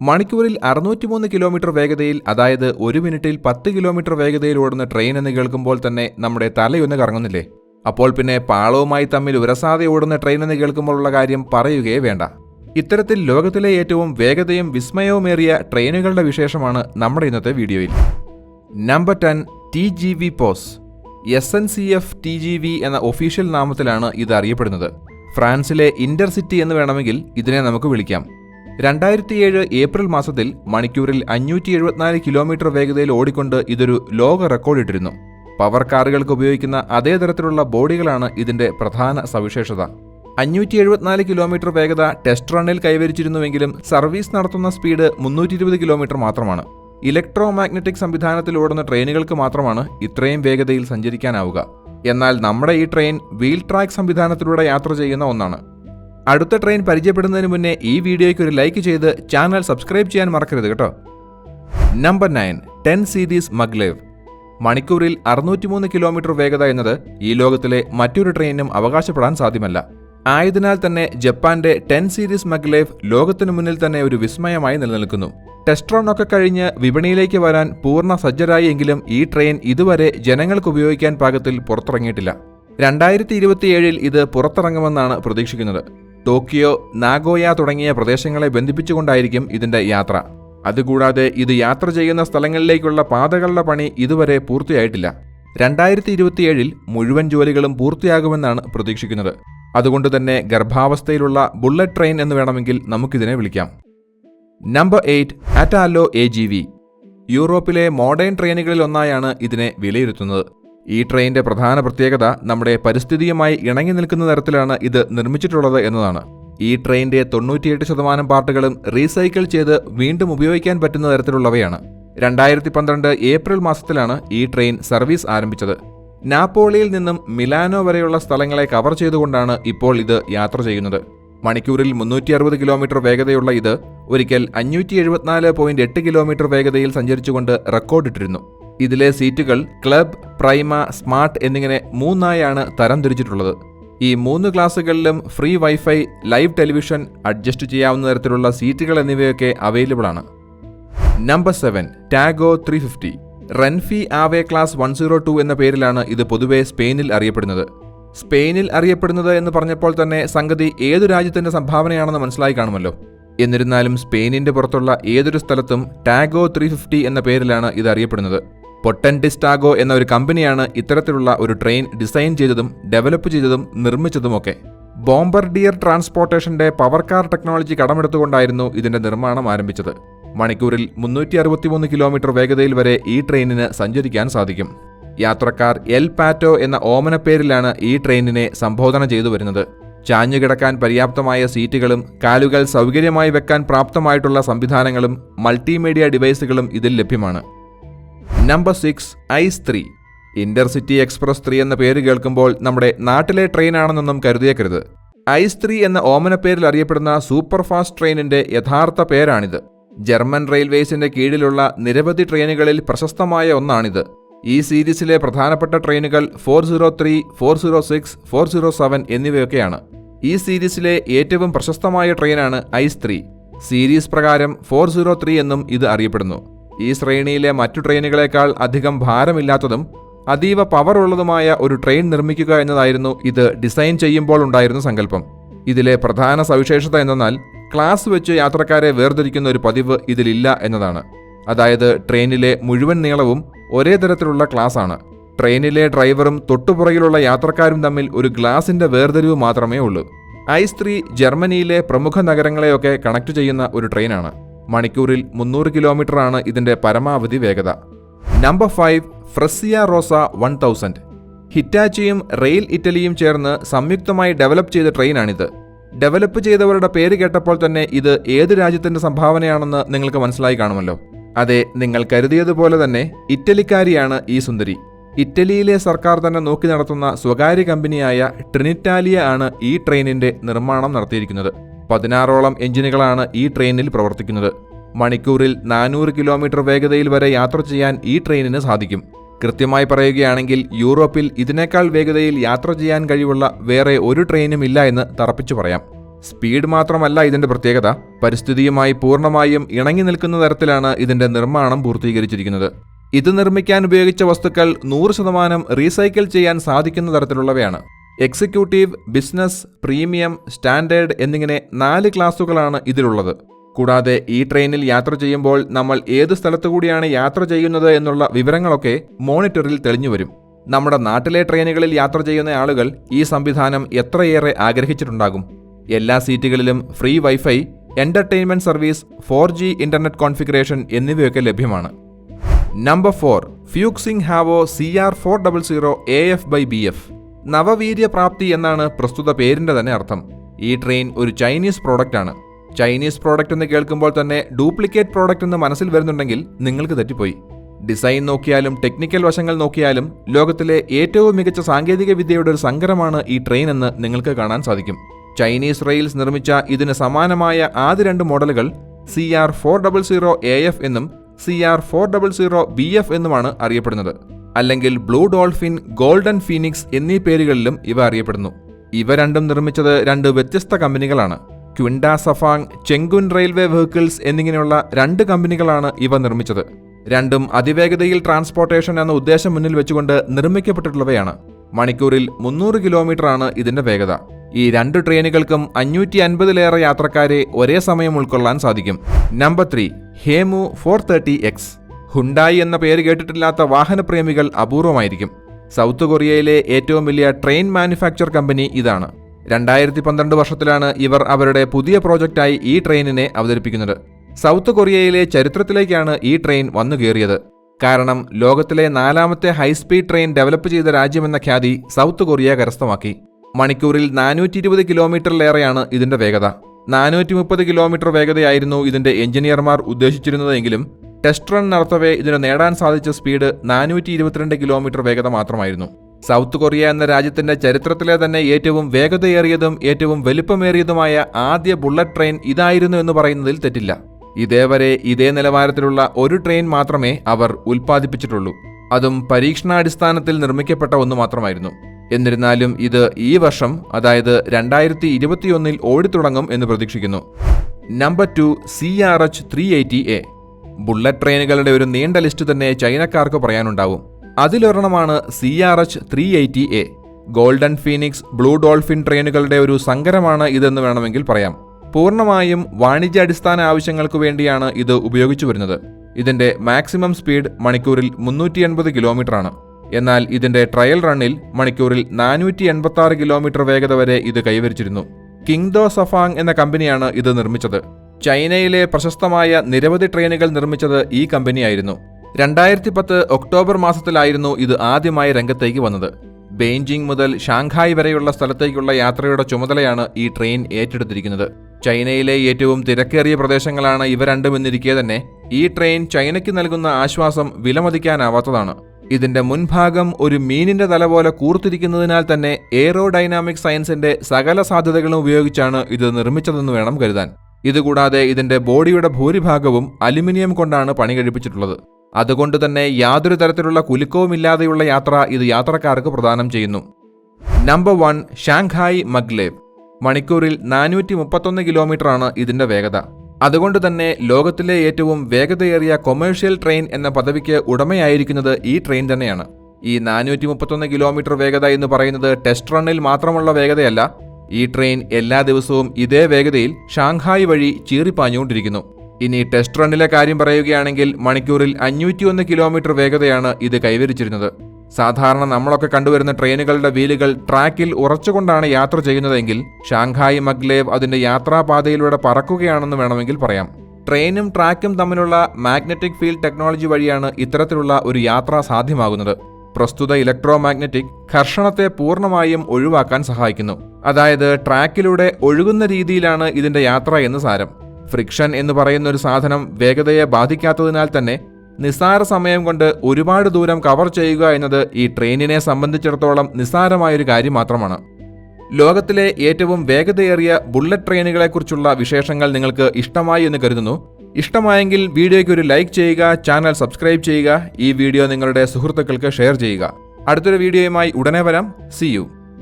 മണിക്കൂറിൽ അറുന്നൂറ്റിമൂന്ന് കിലോമീറ്റർ വേഗതയിൽ അതായത് ഒരു മിനിറ്റിൽ പത്ത് കിലോമീറ്റർ വേഗതയിൽ ഓടുന്ന ട്രെയിൻ എന്ന് കേൾക്കുമ്പോൾ തന്നെ നമ്മുടെ തലയൊന്ന് കറങ്ങുന്നില്ലേ? അപ്പോൾ പിന്നെ പാളവുമായി തമ്മിൽ ഉരസാതെ ഓടുന്ന ട്രെയിൻ എന്ന് കേൾക്കുമ്പോഴുള്ള കാര്യം പറയുകയേ വേണ്ട. ഇത്തരത്തിൽ ലോകത്തിലെ ഏറ്റവും വേഗതയും വിസ്മയവുമേറിയ ട്രെയിനുകളുടെ വിശേഷമാണ് നമ്മുടെ ഇന്നത്തെ വീഡിയോയിൽ. Number ten T G V POS S N C F T G V എന്ന ഒഫീഷ്യൽ നാമത്തിലാണ് ഇത് അറിയപ്പെടുന്നത്. ഫ്രാൻസിലെ ഇന്റർസിറ്റി എന്ന് വേണമെങ്കിൽ ഇതിനെ നമുക്ക് വിളിക്കാം. രണ്ടായിരത്തിയേഴ് ഏപ്രിൽ മാസത്തിൽ മണിക്കൂറിൽ അഞ്ഞൂറ്റി എഴുപത്തിനാല് കിലോമീറ്റർ വേഗതയിൽ ഓടിക്കൊണ്ട് ഇതൊരു ലോക റെക്കോർഡിട്ടിരുന്നു പവർ കാറുകൾക്ക് ഉപയോഗിക്കുന്ന അതേ തരത്തിലുള്ള ബോഡികളാണ് ഇതിന്റെ പ്രധാന സവിശേഷത. അഞ്ഞൂറ്റി എഴുപത്തിനാല് കിലോമീറ്റർ വേഗത ടെസ്റ്റ് റണ്ണിൽ കൈവരിച്ചിരുന്നുവെങ്കിലും സർവീസ് നടത്തുന്ന സ്പീഡ് മുന്നൂറ്റി ഇരുപത് കിലോമീറ്റർ മാത്രമാണ്. ഇലക്ട്രോ മാഗ്നറ്റിക് സംവിധാനത്തിൽ ഓടുന്ന ട്രെയിനുകൾക്ക് മാത്രമാണ് ഇത്രയും വേഗതയിൽ സഞ്ചരിക്കാനാവുക. എന്നാൽ നമ്മുടെ ഈ ട്രെയിൻ വീൽ ട്രാക്ക് സംവിധാനത്തിലൂടെ യാത്ര ചെയ്യുന്ന ഒന്നാണ്. അടുത്ത ട്രെയിൻ പരിചയപ്പെടുന്നതിന് മുന്നേ ഈ വീഡിയോയ്ക്ക് ഒരു ലൈക്ക് ചെയ്ത് ചാനൽ സബ്സ്ക്രൈബ് ചെയ്യാൻ മറക്കരുത് കേട്ടോ. Number nine ten series maglev മണിക്കൂറിൽ അറുന്നൂറ്റിമൂന്ന് കിലോമീറ്റർ വേഗത എന്നത് ഈ ലോകത്തിലെ മറ്റൊരു ട്രെയിനിനും അവകാശപ്പെടാൻ സാധ്യമല്ല. ആയതിനാൽ തന്നെ ജപ്പാന്റെ ടെൻ സീരീസ് മഗ്ലേവ് ലോകത്തിനു മുന്നിൽ തന്നെ ഒരു വിസ്മയമായി നിലനിൽക്കുന്നു. ടെസ്റ്റ് റൺ ഒക്കെ കഴിഞ്ഞ് വിപണിയിലേക്ക് വരാൻ പൂർണ സജ്ജരായി എങ്കിലും ഈ ട്രെയിൻ ഇതുവരെ ജനങ്ങൾക്ക് ഉപയോഗിക്കാൻ പാകത്തിൽ പുറത്തിറങ്ങിയിട്ടില്ല. രണ്ടായിരത്തി ഇരുപത്തിയേഴിൽ ഇത് പുറത്തിറങ്ങുമെന്നാണ് പ്രതീക്ഷിക്കുന്നത്. ടോക്കിയോ നാഗോയ തുടങ്ങിയ പ്രദേശങ്ങളെ ബന്ധിപ്പിച്ചുകൊണ്ടായിരിക്കും ഇതിന്റെ യാത്ര. അതുകൂടാതെ ഇത് യാത്ര ചെയ്യുന്ന സ്ഥലങ്ങളിലേക്കുള്ള പാതകളുടെ പണി ഇതുവരെ പൂർത്തിയായിട്ടില്ല. രണ്ടായിരത്തി ഇരുപത്തിയേഴിൽ മുഴുവൻ ജോലികളും പൂർത്തിയാകുമെന്നാണ് പ്രതീക്ഷിക്കുന്നത്. അതുകൊണ്ട് തന്നെ ഗർഭാവസ്ഥയിലുള്ള ബുള്ളറ്റ് ട്രെയിൻ എന്ന് വേണമെങ്കിൽ നമുക്കിതിനെ വിളിക്കാം. Number eight Italo A G V. യൂറോപ്പിലെ മോഡേൺ ട്രെയിനുകളിൽ ഒന്നായാണ് ഇതിനെ വിലയിരുത്തുന്നത്. ഈ ട്രെയിനിന്റെ പ്രധാന പ്രത്യേകത നമ്മുടെ പരിസ്ഥിതിയുമായി ഇണങ്ങി നിൽക്കുന്ന തരത്തിലാണ് ഇത് നിർമ്മിച്ചിട്ടുള്ളത് എന്നതാണ്. ഈ ട്രെയിനിന്റെ തൊണ്ണൂറ്റിയെട്ട് ശതമാനം പാർട്ടുകളും റീസൈക്കിൾ ചെയ്ത് വീണ്ടും ഉപയോഗിക്കാൻ പറ്റുന്ന തരത്തിലുള്ളവയാണ്. രണ്ടായിരത്തി പന്ത്രണ്ട് ഏപ്രിൽ മാസത്തിലാണ് ഈ ട്രെയിൻ സർവീസ് ആരംഭിച്ചത്. നാപ്പോളിയിൽ നിന്നും മിലാനോ വരെയുള്ള സ്ഥലങ്ങളെ കവർ ചെയ്തുകൊണ്ടാണ് ഇപ്പോൾ ഇത് യാത്ര ചെയ്യുന്നത്. മണിക്കൂറിൽ മുന്നൂറ്റി അറുപത് കിലോമീറ്റർ വേഗതയുള്ള ഇത് ഒരിക്കൽ അഞ്ഞൂറ്റി എഴുപത്തിനാല് പോയിന്റ് എട്ട് കിലോമീറ്റർ വേഗതയിൽ സഞ്ചരിച്ചുകൊണ്ട് റെക്കോർഡിട്ടിരുന്നു. ഇതിലെ സീറ്റുകൾ ക്ലബ് പ്രൈമ സ്മാർട്ട് എന്നിങ്ങനെ മൂന്നായാണ് തരംതിരിച്ചിട്ടുള്ളത് ഈ മൂന്ന് ക്ലാസ്സുകളിലും free wifi live television adjust ചെയ്യാവുന്ന തരത്തിലുള്ള സീറ്റുകൾ എന്നിവയൊക്കെ അവൈലബിൾ ആണ്. Number seven Talgo three fifty. Renfe AVE class one zero two എന്ന പേരിലാണ് ഇത് പൊതുവെ സ്പെയിനിൽ അറിയപ്പെടുന്നത്. സ്പെയിനിൽ അറിയപ്പെടുന്നത് എന്ന് പറഞ്ഞപ്പോൾ തന്നെ സംഗതി ഏതു രാജ്യത്തിന്റെ സംഭാവനയാണെന്ന് മനസ്സിലായി കാണുമല്ലോ. എന്നിരുന്നാലും സ്പെയിനിന്റെ പുറത്തുള്ള ഏതൊരു സ്ഥലത്തും ടാഗോ ത്രീ ഫിഫ്റ്റി എന്ന പേരിലാണ് ഇത് അറിയപ്പെടുന്നത്. പൊട്ടന്റിസ്റ്റാഗോ എന്ന ഒരു കമ്പനിയാണ് ഇത്തരത്തിലുള്ള ഒരു ട്രെയിൻ ഡിസൈൻ ചെയ്തതും ഡെവലപ്പ് ചെയ്തതും നിർമ്മിച്ചതുമൊക്കെ. ബോംബർഡിയർ ട്രാൻസ്പോർട്ടേഷന്റെ പവർ കാർ ടെക്നോളജി കടമെടുത്തുകൊണ്ടായിരുന്നു ഇതിന്റെ നിർമ്മാണം ആരംഭിച്ചത്. മണിക്കൂറിൽ മുന്നൂറ്റി അറുപത്തിമൂന്ന് കിലോമീറ്റർ വേഗതയിൽ വരെ ഈ ട്രെയിനിന് സഞ്ചരിക്കാൻ സാധിക്കും. യാത്രക്കാർ എൽ പാറ്റോ എന്ന ഓമന ഓമനപ്പേരിലാണ് ഈ ട്രെയിനിനെ സംബോധന ചെയ്തു വരുന്നത്. ചാഞ്ഞുകിടക്കാൻ പര്യാപ്തമായ സീറ്റുകളും കാലുകൾ സൗകര്യമായി വെക്കാൻ പ്രാപ്തമായിട്ടുള്ള സംവിധാനങ്ങളും മൾട്ടിമീഡിയ ഡിവൈസുകളും ഇതിൽ ലഭ്യമാണ്. Number six ICE three intercity express three എന്ന പേര് കേൾക്കുമ്പോൾ നമ്മുടെ നാട്ടിലെ ട്രെയിനാണെന്നൊന്നും കരുതിയേക്കരുത്. ഐസ് ത്രീ എന്ന ഓമനപ്പേരിൽ അറിയപ്പെടുന്ന സൂപ്പർ ഫാസ്റ്റ് ട്രെയിനിന്റെ യഥാർത്ഥ പേരാണിത്. ജർമ്മൻ റെയിൽവേസിന്റെ കീഴിലുള്ള നിരവധി ട്രെയിനുകളിൽ പ്രശസ്തമായ ഒന്നാണിത്. ഈ സീരീസിലെ പ്രധാനപ്പെട്ട ട്രെയിനുകൾ four zero three four zero six four zero seven എന്നിവയൊക്കെയാണ്. ഈ സീരീസിലെ ഏറ്റവും പ്രശസ്തമായ ട്രെയിനാണ് ഐസ് ത്രീ സീരീസ് പ്രകാരം ഫോർ സീറോ ത്രീ എന്നും ഇത് അറിയപ്പെടുന്നു. ഈ ശ്രേണിയിലെ മറ്റു ട്രെയിനുകളേക്കാൾ അധികം ഭാരമില്ലാത്തതും അതീവ പവർ ഉള്ളതുമായ ഒരു ട്രെയിൻ നിർമ്മിക്കുക എന്നതായിരുന്നു ഇത് ഡിസൈൻ ചെയ്യുമ്പോൾ ഉണ്ടായിരുന്ന സങ്കല്പം. ഇതിലെ പ്രധാന സവിശേഷത എന്തെന്നാൽ ക്ലാസ് വെച്ച് യാത്രക്കാരെ വേർതിരിക്കുന്ന ഒരു പതിവ് ഇതിലില്ല എന്നതാണ്. അതായത് ട്രെയിനിലെ മുഴുവൻ നീളവും ഒരേ തരത്തിലുള്ള ക്ലാസ് ആണ് ട്രെയിനിലെ ഡ്രൈവറും തൊട്ടുപുറകിലുള്ള യാത്രക്കാരും തമ്മിൽ ഒരു ഗ്ലാസിന്റെ വേർതിരിവ് മാത്രമേ ഉള്ളൂ. ഐസ് ത്രീ ജർമ്മനിയിലെ പ്രമുഖ നഗരങ്ങളെയൊക്കെ കണക്ട് ചെയ്യുന്ന ഒരു ട്രെയിനാണ്. മണിക്കൂറിൽ മുന്നൂറ് കിലോമീറ്റർ ആണ് ഇതിന്റെ പരമാവധി വേഗത. Number five Frecciarossa one thousand ഹിറ്റാച്ചിയും rail ഇറ്റലിയും ചേർന്ന് സംയുക്തമായി ഡെവലപ്പ് ചെയ്ത ട്രെയിനാണിത് ഡെവലപ്പ് ചെയ്തവരുടെ പേര് കേട്ടപ്പോൾ തന്നെ ഇത് ഏത് രാജ്യത്തിന്റെ സംഭാവനയാണെന്ന് നിങ്ങൾക്ക് മനസ്സിലായി കാണുമല്ലോ. അതെ നിങ്ങൾ കരുതിയതുപോലെ തന്നെ ഇറ്റലിക്കാരിയാണ് ഈ സുന്ദരി. ഇറ്റലിയിലെ സർക്കാർ തന്നെ നോക്കി നടത്തുന്ന സ്വകാര്യ കമ്പനിയായ ട്രിനിറ്റാലിയ ആണ് ഈ ട്രെയിനിന്റെ നിർമ്മാണം നടത്തിയിരിക്കുന്നത്. പതിനാറോളം എഞ്ചിനുകളാണ് ഈ ട്രെയിനിൽ പ്രവർത്തിക്കുന്നത്. മണിക്കൂറിൽ നാനൂറ് കിലോമീറ്റർ വേഗതയിൽ വരെ യാത്ര ചെയ്യാൻ ഈ ട്രെയിനിന് സാധിക്കും. കൃത്യമായി പറയുകയാണെങ്കിൽ യൂറോപ്പിൽ ഇതിനേക്കാൾ വേഗതയിൽ യാത്ര ചെയ്യാൻ കഴിവുള്ള വേറെ ഒരു ട്രെയിനും ഇല്ല എന്ന് തറപ്പിച്ചു പറയാം. സ്പീഡ് മാത്രമല്ല ഇതിന്റെ പ്രത്യേകത. പരിസ്ഥിതിയുമായി പൂർണമായും ഇണങ്ങി നിൽക്കുന്ന തരത്തിലാണ് ഇതിന്റെ നിർമ്മാണം പൂർത്തീകരിച്ചിരിക്കുന്നത്. ഇത് നിർമ്മിക്കാൻ ഉപയോഗിച്ച വസ്തുക്കൾ നൂറ് ശതമാനം റീസൈക്കിൾ ചെയ്യാൻ സാധിക്കുന്ന തരത്തിലുള്ളവയാണ്. എക്സിക്യൂട്ടീവ് ബിസിനസ് പ്രീമിയം സ്റ്റാൻഡേർഡ് എന്നിങ്ങനെ നാല് ക്ലാസുകളാണ് ഇതിലുള്ളത്. കൂടാതെ ഈ ട്രെയിനിൽ യാത്ര ചെയ്യുമ്പോൾ നമ്മൾ ഏത് സ്ഥലത്തു കൂടിയാണ് യാത്ര ചെയ്യുന്നത് എന്നുള്ള വിവരങ്ങളൊക്കെ മോണിറ്ററിൽ തെളിഞ്ഞു വരും. നമ്മുടെ നാട്ടിലെ ട്രെയിനുകളിൽ യാത്ര ചെയ്യുന്ന ആളുകൾ ഈ സംവിധാനം എത്രയേറെ ആഗ്രഹിച്ചിട്ടുണ്ടാകും. എല്ലാ സീറ്റുകളിലും free wifi entertainment service four G internet configuration എന്നിവയൊക്കെ ലഭ്യമാണ്. Number four Fuxing Hao C R four double zero A F by B F. നവവീര്യ പ്രാപ്തി എന്നാണ് പ്രസ്തുത പേരിന്റെ തന്നെ അർത്ഥം. ഈ ട്രെയിൻ ഒരു ചൈനീസ് പ്രോഡക്റ്റ് ആണ്. ചൈനീസ് പ്രോഡക്റ്റ് എന്ന് കേൾക്കുമ്പോൾ തന്നെ ഡ്യൂപ്ലിക്കേറ്റ് പ്രോഡക്റ്റ് എന്ന് മനസ്സിൽ വരുന്നുണ്ടെങ്കിൽ നിങ്ങൾക്ക് തെറ്റിപ്പോയി. ഡിസൈൻ നോക്കിയാലും ടെക്നിക്കൽ വശങ്ങൾ നോക്കിയാലും ലോകത്തിലെ ഏറ്റവും മികച്ച സാങ്കേതിക വിദ്യയുടെ ഒരു സങ്കരമാണ് ഈ ട്രെയിൻ എന്ന് നിങ്ങൾക്ക് കാണാൻ സാധിക്കും. ചൈനീസ് റെയിൽസ് നിർമ്മിച്ച ഇതിന് സമാനമായ ആദ്യ രണ്ട് മോഡലുകൾ C R four double zero A F എന്നും C R four double zero B F എന്നുമാണ് അറിയപ്പെടുന്നത്. അല്ലെങ്കിൽ ബ്ലൂ ഡോൾഫിൻ ഗോൾഡൻ ഫീനിക്സ് എന്നീ പേരുകളിലും ഇവ അറിയപ്പെടുന്നു. ഇവ രണ്ടും നിർമ്മിച്ചത് രണ്ട് വ്യത്യസ്ത കമ്പനികളാണ്. ക്വിൻഡ സഫാങ് ചെങ്കുൻ റെയിൽവേ വെഹിക്കിൾസ് എന്നിങ്ങനെയുള്ള രണ്ട് കമ്പനികളാണ് ഇവ നിർമ്മിച്ചത്. രണ്ടും അതിവേഗതയിൽ ട്രാൻസ്പോർട്ടേഷൻ എന്ന ഉദ്ദേശം മുന്നിൽ വെച്ചുകൊണ്ട് നിർമ്മിക്കപ്പെട്ടിട്ടുള്ളവയാണ്. മണിക്കൂറിൽ മുന്നൂറ് കിലോമീറ്ററാണ് ഇതിന്റെ വേഗത. ഈ രണ്ട് ട്രെയിനുകൾക്കും അഞ്ഞൂറ്റി അൻപതിലേറെ യാത്രക്കാരെ ഒരേ സമയം ഉൾക്കൊള്ളാൻ സാധിക്കും. Number three Hemu four thirty X. Hyundai എന്ന പേര് കേട്ടിട്ടില്ലാത്ത വാഹനപ്രേമികൾ അപൂർവമായിരിക്കും. സൗത്ത് കൊറിയയിലെ ഏറ്റവും വലിയ ട്രെയിൻ മാനുഫാക്ചർ കമ്പനി ഇതാണ്. രണ്ടായിരത്തി പന്ത്രണ്ട് വർഷത്തിലാണ് ഇവർ അവരുടെ പുതിയ പ്രോജക്റ്റായി ഈ ട്രെയിനിനെ അവതരിപ്പിക്കുന്നത്. സൗത്ത് കൊറിയയിലെ ചരിത്രത്തിലേക്കാണ് ഈ ട്രെയിൻ വന്നു കയറിയത്. കാരണം ലോകത്തിലെ നാലാമത്തെ ഹൈസ്പീഡ് ട്രെയിൻ ഡെവലപ്പ് ചെയ്ത രാജ്യമെന്ന ഖ്യാതി സൗത്ത് കൊറിയ കരസ്ഥമാക്കി. മണിക്കൂറിൽ നാനൂറ്റി ഇരുപത് കിലോമീറ്ററിലേറെയാണ് ഇതിന്റെ വേഗത. നാനൂറ്റി മുപ്പത് കിലോമീറ്റർ വേഗതയായിരുന്നു ഇതിന്റെ എഞ്ചിനീയർമാർ ഉദ്ദേശിച്ചിരുന്നതെങ്കിലും ടെസ്റ്റ് റൺ നടത്തവേ ഇതിന് നേടാൻ സാധിച്ച സ്പീഡ് നാനൂറ്റി ഇരുപത്തിരണ്ട് കിലോമീറ്റർ വേഗത മാത്രമായിരുന്നു. സൗത്ത് കൊറിയ എന്ന രാജ്യത്തിന്റെ ചരിത്രത്തിലെ തന്നെ ഏറ്റവും വേഗതയേറിയതും ഏറ്റവും വലിപ്പമേറിയതുമായ ആദ്യ ബുള്ളറ്റ് ട്രെയിൻ ഇതായിരുന്നു എന്ന് പറയുന്നതിൽ തെറ്റില്ല. ഇതേവരെ ഇതേ നിലവാരത്തിലുള്ള ഒരു ട്രെയിൻ മാത്രമേ അവർ ഉൽപ്പാദിപ്പിച്ചിട്ടുള്ളൂ. അതും പരീക്ഷണാടിസ്ഥാനത്തിൽ നിർമ്മിക്കപ്പെട്ട ഒന്ന് മാത്രമായിരുന്നു. എന്നിരുന്നാലും ഇത് ഈ വർഷം അതായത് രണ്ടായിരത്തി ഇരുപത്തിയൊന്നിൽ ഓടിത്തുടങ്ങും എന്ന് പ്രതീക്ഷിക്കുന്നു. Number two C R H three eighty A. Bullet ട്രെയിനുകളുടെ ഒരു നീണ്ട ലിസ്റ്റ് തന്നെ ചൈനക്കാർക്ക് പറയാനുണ്ടാവും. അതിലൊരെണ്ണമാണ് C R H three eighty A golden phoenix blue dolphin ട്രെയിനുകളുടെ ഒരു സങ്കരമാണ് ഇതെന്ന് വേണമെങ്കിൽ പറയാം. പൂർണമായും വാണിജ്യാടിസ്ഥാന ആവശ്യങ്ങൾക്ക് വേണ്ടിയാണ് ഇത് ഉപയോഗിച്ചു വരുന്നത്. ഇതിന്റെ മാക്സിമം സ്പീഡ് മണിക്കൂറിൽ മുന്നൂറ്റി എൺപത് കിലോമീറ്റർ ആണ്. എന്നാൽ ഇതിന്റെ ട്രയൽ റണ്ണിൽ മണിക്കൂറിൽ നാനൂറ്റി എൺപത്തി ആറ് കിലോമീറ്റർ വേഗത വരെ ഇത് കൈവരിച്ചിരുന്നു. കിങ്ദോ സഫാങ് എന്ന കമ്പനിയാണ് ഇത് നിർമ്മിച്ചത്. ചൈനയിലെ പ്രശസ്തമായ നിരവധി ട്രെയിനുകൾ നിർമ്മിച്ചത് ഈ കമ്പനിയായിരുന്നു. രണ്ടായിരത്തി പത്ത് ഒക്ടോബർ മാസത്തിലായിരുന്നു ഇത് ആദ്യമായി രംഗത്തേക്ക് വന്നത്. ബെയ്ജിംഗ് മുതൽ ഷാങ്ഹായ് വരെയുള്ള സ്ഥലത്തേക്കുള്ള യാത്രയുടെ ചുമതലയാണ് ഈ ട്രെയിൻ ഏറ്റെടുത്തിരിക്കുന്നത്. ചൈനയിലെ ഏറ്റവും തിരക്കേറിയ പ്രദേശങ്ങളാണ് ഇവ രണ്ടും എന്നിരിക്കെ തന്നെ ഈ ട്രെയിൻ ചൈനയ്ക്ക് നൽകുന്ന ആശ്വാസം വിലമതിക്കാനാവാത്തതാണ്. ഇതിന്റെ മുൻഭാഗം ഒരു മീനിന്റെ തല പോലെ കൂർത്തിരിക്കുന്നതിനാൽ തന്നെ എയറോഡൈനാമിക് സയൻസിന്റെ സകല സാധ്യതകളും ഉപയോഗിച്ചാണ് ഇത് നിർമ്മിച്ചതെന്ന് വേണം കരുതാൻ. ഇതുകൂടാതെ ഇതിന്റെ ബോഡിയുടെ ഭൂരിഭാഗവും അലുമിനിയം കൊണ്ടാണ് പണി കഴിപ്പിച്ചിട്ടുള്ളത്. അതുകൊണ്ട് തന്നെ യാതൊരു തരത്തിലുള്ള കുലുക്കവുമില്ലാതെയുള്ള യാത്ര ഇത് യാത്രക്കാർക്ക് പ്രദാനം ചെയ്യുന്നു. നമ്പർ വൺ ഷാങ്ഹായ് മഗ്ലേവ് മണിക്കൂറിൽ നാനൂറ്റി മുപ്പത്തൊന്ന് കിലോമീറ്ററാണ് ഇതിന്റെ വേഗത. അതുകൊണ്ട് തന്നെ ലോകത്തിലെ ഏറ്റവും വേഗതയേറിയ കൊമേഴ്ഷ്യൽ ട്രെയിൻ എന്ന പദവിക്ക് ഉടമയായിരിക്കുന്നത് ഈ ട്രെയിൻ തന്നെയാണ്. ഈ നാനൂറ്റി മുപ്പത്തൊന്ന് കിലോമീറ്റർ വേഗത എന്ന് പറയുന്നത് ടെസ്റ്റ് റണ്ണിൽ മാത്രമുള്ള വേഗതയല്ല ഈ ട്രെയിൻ എല്ലാ ദിവസവും ഇതേ വേഗതയിൽ ഷാങ്ഹായ് വഴി ചീറിപ്പാഞ്ഞുകൊണ്ടിരിക്കുന്നു. ഇനി ടെസ്റ്റ് റണ്ണിലെ കാര്യം പറയുകയാണെങ്കിൽ മണിക്കൂറിൽ അഞ്ഞൂറ്റിയൊന്ന് കിലോമീറ്റർ വേഗതയാണ് ഇത് കൈവരിച്ചിരുന്നത്. സാധാരണ നമ്മളൊക്കെ കണ്ടുവരുന്ന ട്രെയിനുകളുടെ വീലുകൾ ട്രാക്കിൽ ഉറച്ചുകൊണ്ടാണ് യാത്ര ചെയ്യുന്നതെങ്കിൽ ഷാങ്ഹായ് മഗ്ലേവ് അതിന്റെ യാത്രാപാതയിലൂടെ പറക്കുകയാണെന്ന് വേണമെങ്കിൽ പറയാം. ട്രെയിനും ട്രാക്കും തമ്മിലുള്ള മാഗ്നറ്റിക് ഫീൽഡ് ടെക്നോളജി വഴിയാണ് ഇത്തരത്തിലുള്ള ഒരു യാത്ര സാധ്യമാകുന്നത്. പ്രസ്തുത ഇലക്ട്രോ മാഗ്നറ്റിക് ഘർഷണത്തെ പൂർണമായും ഒഴിവാക്കാൻ സഹായിക്കുന്നു. അതായത് ട്രാക്കിലൂടെ ഒഴുകുന്ന രീതിയിലാണ് ഇതിന്റെ യാത്ര എന്ന് സാരം. ഫ്രിക്ഷൻ എന്ന് പറയുന്ന ഒരു സാധനം വേഗതയെ ബാധിക്കാത്തതിനാൽ തന്നെ നിസ്സാര സമയം കൊണ്ട് ഒരുപാട് ദൂരം കവർ ചെയ്യുക എന്നത് ഈ ട്രെയിനിനെ സംബന്ധിച്ചിടത്തോളം നിസ്സാരമായൊരു കാര്യം മാത്രമാണ്. ലോകത്തിലെ ഏറ്റവും വേഗതയേറിയ ബുള്ളറ്റ് ട്രെയിനുകളെക്കുറിച്ചുള്ള വിശേഷങ്ങൾ നിങ്ങൾക്ക് ഇഷ്ടമായി എന്ന് കരുതുന്നു. ഇഷ്ടമായെങ്കിൽ വീഡിയോയ്ക്ക് ഒരു ലൈക്ക് ചെയ്യുക ചാനൽ സബ്സ്ക്രൈബ് ചെയ്യുക ഈ വീഡിയോ നിങ്ങളുടെ സുഹൃത്തുക്കൾക്ക് ഷെയർ ചെയ്യുക. അടുത്തൊരു വീഡിയോയുമായി ഉടനെ വരാം. C U